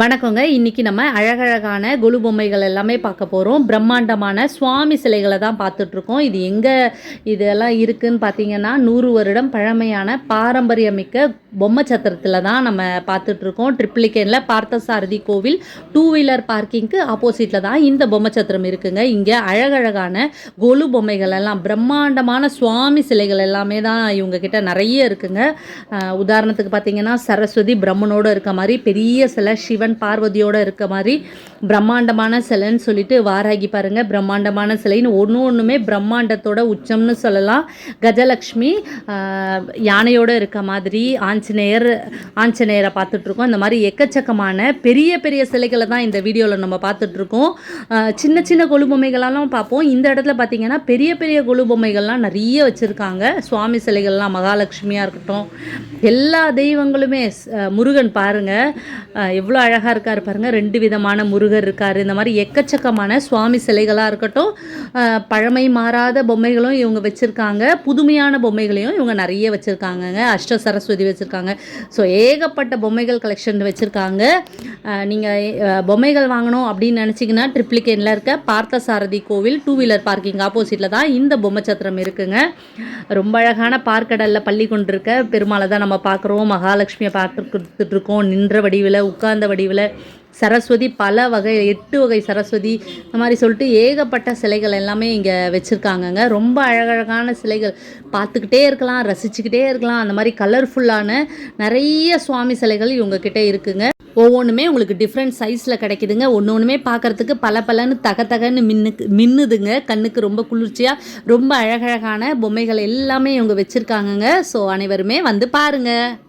வணக்கங்க. இன்னைக்கு நம்ம அழகழகான கொலு பொம்மைகள் எல்லாமே பார்க்க போகிறோம் பிரம்மாண்டமான சுவாமி சிலைகளை தான் பார்த்துட்ருக்கோம் இது எங்கே இதெல்லாம் இருக்குதுன்னு பார்த்தீங்கன்னா நூறு வருடம் பழமையான பாரம்பரியமிக்க பொம்மை சத்திரத்தில் தான் நம்ம பார்த்துட்ருக்கோம் ட்ரிப்ளிகேனில் பார்த்தசாரதி கோவில் டூ வீலர் பார்க்கிங்க்கு ஆப்போசிட்டில் தான் இந்த பொம்மை சத்திரம் இருக்குங்க. இங்கே அழகழகான கொலு பொம்மைகள் எல்லாம் பிரம்மாண்டமான சுவாமி சிலைகள் எல்லாமே தான் இவங்க கிட்ட நிறைய இருக்குங்க. உதாரணத்துக்கு பார்த்தீங்கன்னா சரஸ்வதி பிரம்மனோட இருக்க மாதிரி பெரிய சிலை சிவன் பார்வதியோட இருக்க மாதிரி பிரம்மாண்டமான சிலைன்னு சொல்லிட்டு வாராகி பாருங்க. பிரம்மாண்டமான சிலைன்னு ஒன்று ஒன்றுமே பிரம்மாண்டத்தோட உச்சம்னு சொல்லலாம். கஜலக்ஷ்மி யானையோட இருக்க மாதிரி ஆஞ்சநேயர் ஆஞ்சநேயரை பார்த்துட்ருக்கோம். இந்த மாதிரி எக்கச்சக்கமான பெரிய பெரிய சிலைகளை தான் இந்த வீடியோவில் நம்ம பார்த்துட்ருக்கோம். சின்ன சின்ன கொலு பொம்மைகளெல்லாம் பார்ப்போம். இந்த இடத்துல பார்த்தீங்கன்னா பெரிய பெரிய கொலு பொம்மைகள்லாம் நிறைய வச்சுருக்காங்க. சுவாமி சிலைகள்லாம் மகாலட்சுமியாக இருக்கட்டும். எல்லா தெய்வங்களுமே முருகன் பாருங்கள் எவ்வளோ அழகாக அழகாக இருக்கார் பாருங்கள் ரெண்டு விதமான முருகர் இருக்கார். இந்த மாதிரி எக்கச்சக்கமான சுவாமி சிலைகளாக இருக்கட்டும் பழமை மாறாத பொம்மைகளும் இவங்க வச்சுருக்காங்க. புதுமையான பொம்மைகளையும் இவங்க நிறைய வச்சுருக்காங்கங்க. அஷ்ட சரஸ்வதி வச்சுருக்காங்க. ஸோ ஏகப்பட்ட பொம்மைகள் கலெக்ஷன் வச்சுருக்காங்க. நீங்கள் பொம்மைகள் வாங்கணும் அப்படின்னு நினச்சிங்கன்னா ட்ரிப்ளிகேனில் இருக்க பார்த்தசாரதி கோவில் டூ வீலர் பார்க்கிங் ஆப்போசிட்டில் தான் இந்த பொம்மை சத்திரம் இருக்குங்க. ரொம்ப அழகான பார்க்கடலில் பள்ளி கொண்டிருக்க பெருமாளை தான் நம்ம பார்க்குறோம். மகாலட்சுமியை பார்த்து கொடுத்துட்ருக்கோம் நின்ற வடிவில் உட்கார்ந்த வடிவில் சரஸ்வதி பல வகை எட்டு வகை சரஸ்வதி இந்த மாதிரி சொல்லிட்டு ஏகப்பட்ட சிலைகள் எல்லாமே இங்கே வச்சுருக்காங்கங்க. ரொம்ப அழகழகான சிலைகள். பார்த்துக்கிட்டே இருக்கலாம் ரசிச்சுக்கிட்டே இருக்கலாம். அந்த மாதிரி கலர்ஃபுல்லான நிறைய சுவாமி சிலைகள் இவங்க இருக்குங்க. ஒவ்வொன்றுமே உங்களுக்கு டிஃப்ரெண்ட் சைஸில் கிடைக்குதுங்க. ஒன்று ஒன்றுமே பார்க்குறதுக்கு பல பலன்னு தக தகன்னு மின்னுக்கு மின்னுதுங்க. கண்ணுக்கு ரொம்ப குளிர்ச்சியாக ரொம்ப அழகழகான பொம்மைகள் எல்லாமே இவங்க வச்சுருக்காங்கங்க. ஸோ அனைவருமே வந்து பாருங்கள்